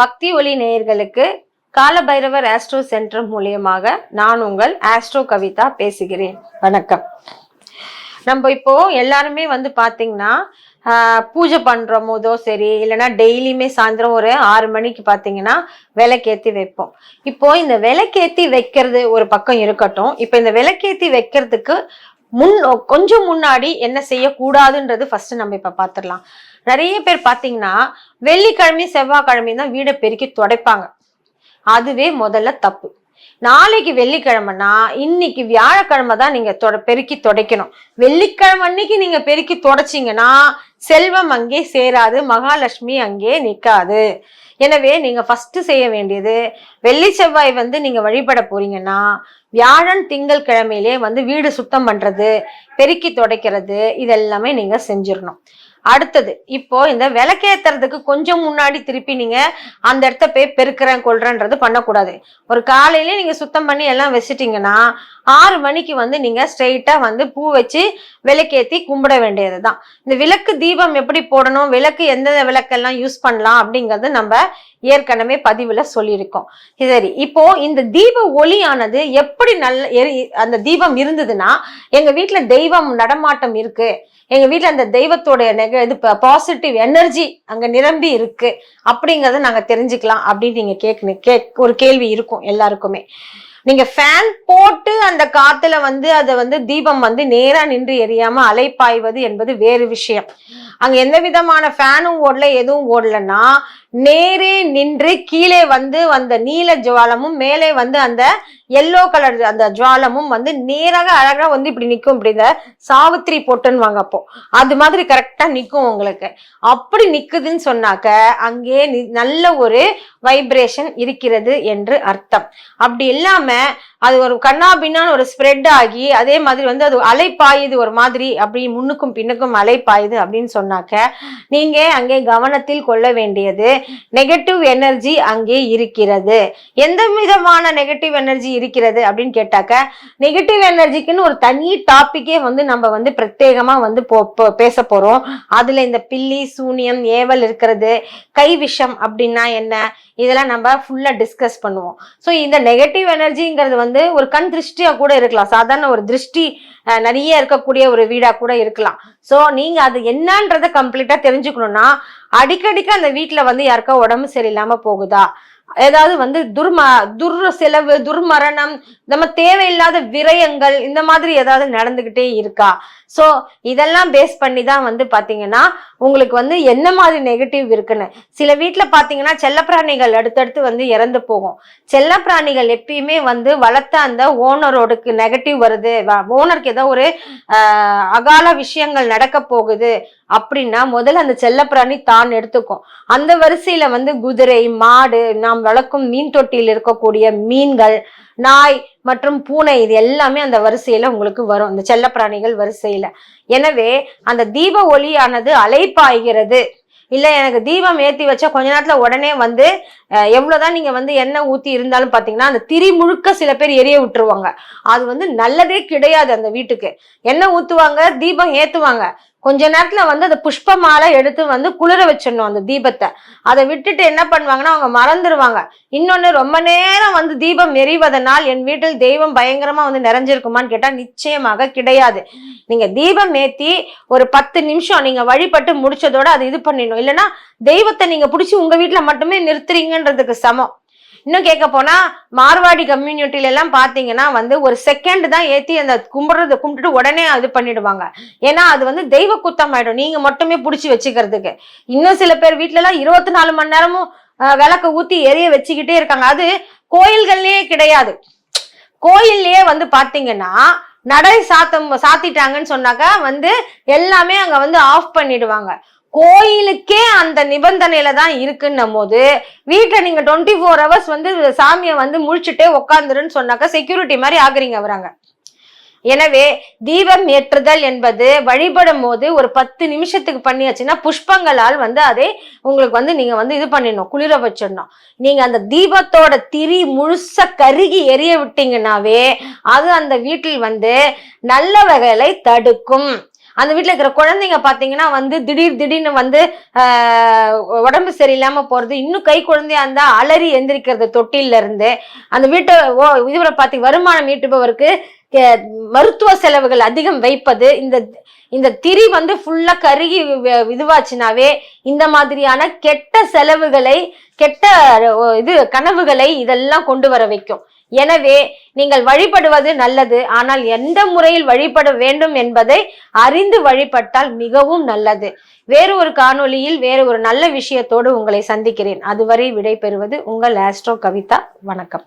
பக்தி ஒளி நேயர்களுக்கு காலபைரவர் ஆஸ்ட்ரோ சென்டர் மூலியமாக நான் உங்கள் ஆஸ்ட்ரோ கவிதா பேசுகிறேன். வணக்கம். நம்ம இப்போ எல்லாருமே வந்து பாத்தீங்கன்னா பூஜை பண்ற போதோ சரி இல்லைன்னா டெய்லியுமே சாயந்தரம் ஒரு ஆறு மணிக்கு பார்த்தீங்கன்னா விளக்கேற்றி வைப்போம். இப்போ இந்த விளக்கேத்தி வைக்கிறது ஒரு பக்கம் இருக்கட்டும். இப்போ இந்த விளக்கேத்தி வைக்கிறதுக்கு முன் கொஞ்சம் முன்னாடி என்ன செய்யக்கூடாதுன்றது ஃபர்ஸ்ட் நம்ம இப்போ பார்த்துடலாம் நிறைய பேர் பார்த்தீங்கன்னா வெள்ளிக்கிழமையும் செவ்வாய்க்கிழமையும் தான் வீடை பெருக்கி துடைப்பாங்க. அதுவே முதல்ல தப்பு. நாளைக்கு வெள்ளிக்கிழமைனா இன்னைக்கு வியாழக்கிழமை தான் நீங்க தொட பெருக்கி துடைக்கணும். வெள்ளிக்கிழமை அன்னைக்கு நீங்க பெருக்கி துடைச்சிங்கன்னா செல்வம் அங்கே சேராது மகாலட்சுமி அங்கே நிற்காது எனவே நீங்க ஃபர்ஸ்ட் செய்ய வேண்டியது வெள்ளி செவ்வாய் வந்து நீங்க வழிபட போறீங்கன்னா வியாழன் திங்கள் கிழமையிலே வந்து வீடு சுத்தம் பண்றது பெருக்கி துடைக்கிறது இதெல்லாமே நீங்க செஞ்சிடணும் அடுத்தது இப்போ இந்த விளக்கேத்துறதுக்கு கொஞ்சம் முன்னாடி திருப்பி நீங்க அந்த இடத்த போய் பெருக்கிறேன் கொள்றன்றது பண்ணக்கூடாது. ஒரு காலையில நீங்க சுத்தம் பண்ணி எல்லாம் வச்சுட்டீங்கன்னா ஆறு மணிக்கு வந்து நீங்க ஸ்ட்ரெயிட்டா வந்து பூ வச்சு விளக்கேத்தி கும்பிட வேண்டியதுதான். இந்த விளக்கு தீபம் எப்படி போடணும் விளக்கு எந்தெந்த விளக்கெல்லாம் யூஸ் பண்ணலாம் அப்படிங்கிறது நம்ம ஏற்கனவே பதிவுல சொல்லியிருக்கோம். சரி இப்போ இந்த தீப ஒளியானது எப்படி நல்ல எரி- அந்த தீபம் இருந்ததுன்னா எங்க வீட்டுல தெய்வம் நடமாட்டம் இருக்கு. எங்க வீட்டுல அந்த தெய்வத்தோட இது பாசிட்டிவ் எனர்ஜி அங்க நிரம்பி இருக்கு. அப்படிங்கறத நாங்க தெரிஞ்சுக்கலாம் அப்படின்னு நீங்க கேட்கணும் கேக் ஒரு கேள்வி இருக்கும் எல்லாருக்குமே. நீங்க ஃபேன் போட்டு அந்த காத்துல வந்து அதை வந்து தீபம் வந்து நேரா நின்று எரியாம அலைப்பாய்வது என்பது வேறு விஷயம். அங்க எந்த விதமான ஃபேனும் ஓடல எதுவும் ஓடலன்னா நேரே நின்று கீழே வந்து அந்த நீல ஜுவாலமும் மேலே வந்து அந்த எல்லோ கலர் அந்த ஜுவாலமும் வந்து நேராக அழகா வந்து இப்படி நிற்கும் இப்படி இந்த சாவித்திரி போட்டுன்னு வாங்க அப்போ. அது மாதிரி கரெக்டா நிற்கும் உங்களுக்கு. அப்படி நிக்குதுன்னு சொன்னாக்க அங்கே நி- நல்ல ஒரு வைப்ரேஷன் இருக்கிறது என்று அர்த்தம். அப்படி இல்லாம அது ஒரு கண்ணாபின்னான்னு ஒரு ஸ்ப்ரெட் ஆகி அதே மாதிரி வந்து அது அலைப்பாயுது ஒரு மாதிரி. அப்படி முன்னுக்கும் பின்னுக்கும் அலைப்பாயுது அப்படின்னு சொன்னாக்க நீங்க அங்கே கவனத்தில் கொள்ள வேண்டியது நெகட்டிவ் எனர்ஜி அங்கே இருக்கிறது. எந்த விதமான நெகட்டிவ் எனர்ஜி இருக்கிறது அப்படின்னு கேட்டாக்க நெகட்டிவ் எனர்ஜிக்குன்னு ஒரு தனி டாப்பிக்கே வந்து நம்ம வந்து பிரத்யேகமா வந்து போ- பேச போறோம். அதுல இந்த பில்லி சூனியம் ஏவல் இருக்கிறது கை விஷம் அப்படின்னா என்ன? இதெல்லாம் நம்ம ஃபுல்லா டிஸ்கஸ் பண்ணுவோம். ஸோ இந்த நெகட்டிவ் எனர்ஜிங்கிறது வந்து ஒரு கண் திருஷ்டியா கூட இருக்கலாம். சாதாரண ஒரு திருஷ்டி நிறைய இருக்கக்கூடிய ஒரு வீடா கூட இருக்கலாம். ஸோ நீங்க அது என்னன்றத கம்ப்ளீட்டா தெரிஞ்சுக்கணும்னா அடிக்கடிக்கு அந்த வீட்டில் வந்து யாருக்கா உடம்பு சரியில்லாம போகுதா? ஏதாவது வந்து துர்ம துர் செலவு துர்மரணம் நம்ம தேவையில்லாத விரயங்கள் இந்த மாதிரி ஏதாவது நடந்துகிட்டே இருக்கா? ஸோ இதெல்லாம் பேஸ் பண்ணி தான் வந்து பார்த்தீங்கன்னா உங்களுக்கு வந்து என்ன மாதிரி நெகட்டிவ் இருக்குன்னு. சில வீட்டில் பார்த்தீங்கன்னா செல்லப்பிராணிகள் அடுத்தடுத்து வந்து இறந்து போகும். செல்லப்பிராணிகள் எப்பயுமே வந்து வளர்த்த அந்த ஓனரோடுக்கு நெகட்டிவ் வருது. ஓனருக்கு ஏதோ ஒரு அகால விஷயங்கள் நடக்க போகுது அப்படின்னா முதல்ல அந்த செல்லப்பிராணி தான் எடுத்துக்கும். அந்த வரிசையில வந்து குதிரை மாடு நாம் வளர்க்கும் மீன் தொட்டியில் இருக்கக்கூடிய மீன்கள் நாய் மற்றும் பூனை இது எல்லாமே அந்த வரிசையில உங்களுக்கு வரும். இந்த செல்லப்பிராணிகள் வரிசையில. எனவே அந்த தீப ஒளியானது அலைப்பாய்கிறது. இல்ல எனக்கு தீபம் ஏத்தி வச்சா கொஞ்ச நேரத்துல உடனே வந்து அஹ், எவ்வளவுதான் நீங்க வந்து எண்ணெய் ஊத்தி இருந்தாலும் பாத்தீங்கன்னா அந்த திரி முழுக்க சில பேர் எரிய விட்டுருவாங்க. அது வந்து நல்லதே கிடையாது அந்த வீட்டுக்கு. எண்ணெய் ஊத்துவாங்க தீபம் ஏத்துவாங்க. கொஞ்ச நேரத்துல வந்து அந்த புஷ்ப மாலை எடுத்து வந்து குளிர வச்சிடணும் அந்த தீபத்தை. அதை விட்டுட்டு என்ன பண்ணுவாங்கன்னா அவங்க மறந்துடுவாங்க இன்னொன்னு ரொம்ப நேரம் வந்து தீபம் எரிவதனால் என் வீட்டில் தெய்வம் பயங்கரமா வந்து நிறைஞ்சிருக்குமான்னு கேட்டா நிச்சயமாக கிடையாது. நீங்க தீபம் ஏத்தி ஒரு பத்து நிமிஷம் நீங்க வழிபட்டு முடிச்சதோட அது இது பண்ணிடணும். இல்லைன்னா தெய்வத்தை நீங்க பிடிச்சி உங்க வீட்டுல மட்டுமே நிறுத்துறீங்கன்றதுக்கு சமம். இன்னும் கேட்க போனா மார்வாடி கம்யூனிட்டில எல்லாம் பாத்தீங்கன்னா வந்து ஒரு செகண்ட் தான் ஏத்தி அந்த கும்பிடுறது கும்பிட்டுட்டு உடனே இது பண்ணிடுவாங்க. ஏன்னா அது வந்து தெய்வ குத்தம் ஆயிடும் நீங்க மட்டுமே புடிச்சு வச்சுக்கிறதுக்கு. இன்னும் சில பேர் வீட்டுல எல்லாம் இருபத்தி நாலு மணி நேரமும் விளக்க ஊத்தி எரிய வச்சுக்கிட்டே இருக்காங்க. அது கோயில்கள்லயே கிடையாது. கோயில்லயே வந்து பாத்தீங்கன்னா நடை சாத்தம் சாத்திட்டாங்கன்னு சொன்னாக்கா வந்து எல்லாமே அங்க வந்து ஆஃப் பண்ணிடுவாங்க. கோயிலுக்கே அந்த நிபந்தனையில தான் இருக்குன்னும் போது வீட்டுல நீங்க டுவெண்ட்டி ஃபோர் ஹவர்ஸ் வந்து சாமியை வந்து முழிச்சுட்டே உட்காந்துருன்னு சொன்னாக்கா செக்யூரிட்டி மாதிரி ஆகுறீங்க வராங்க எனவே தீபம் ஏற்றுதல் என்பது வழிபடும் போது ஒரு பத்து நிமிஷத்துக்கு பண்ணியாச்சுன்னா புஷ்பங்களால் வந்து அதை உங்களுக்கு வந்து நீங்க வந்து இது பண்ணிடணும் குளிர வச்சிடணும். நீங்க அந்த தீபத்தோட திரி முழுச கருகி எரிய விட்டீங்கன்னாவே அது அந்த வீட்டில் வந்து நல்ல வகைகளை தடுக்கும். அந்த வீட்டில் இருக்கிற குழந்தைங்க பார்த்தீங்கன்னா வந்து திடீர் திடீர்னு வந்து உடம்பு சரியில்லாமல் போகிறது இன்னும் கை குழந்தையா இருந்தால் அலறி எந்திரிக்கிறது தொட்டில இருந்து. அந்த வீட்டை ஓ இதுவரை பார்த்து வருமானம் ஈட்டுபவருக்கு மருத்துவ செலவுகள் அதிகம் வைப்பது. இந்த இந்த திரி வந்து ஃபுல்லா கருகி இதுவாச்சுனாவே இந்த மாதிரியான கெட்ட செலவுகளை கெட்ட இது கனவுகளை இதெல்லாம் கொண்டு வர வைக்கும். எனவே நீங்கள் வழிபடுவது நல்லது ஆனால் எந்த முறையில் வழிபட வேண்டும் என்பதை அறிந்து வழிபட்டால் மிகவும் நல்லது. வேறு ஒரு காணொளியில் வேறு ஒரு நல்ல விஷயத்தோடு உங்களை சந்திக்கிறேன். அதுவரை விடைபெறுவது உங்கள் ஆஸ்ட்ரோ கவிதா. வணக்கம்.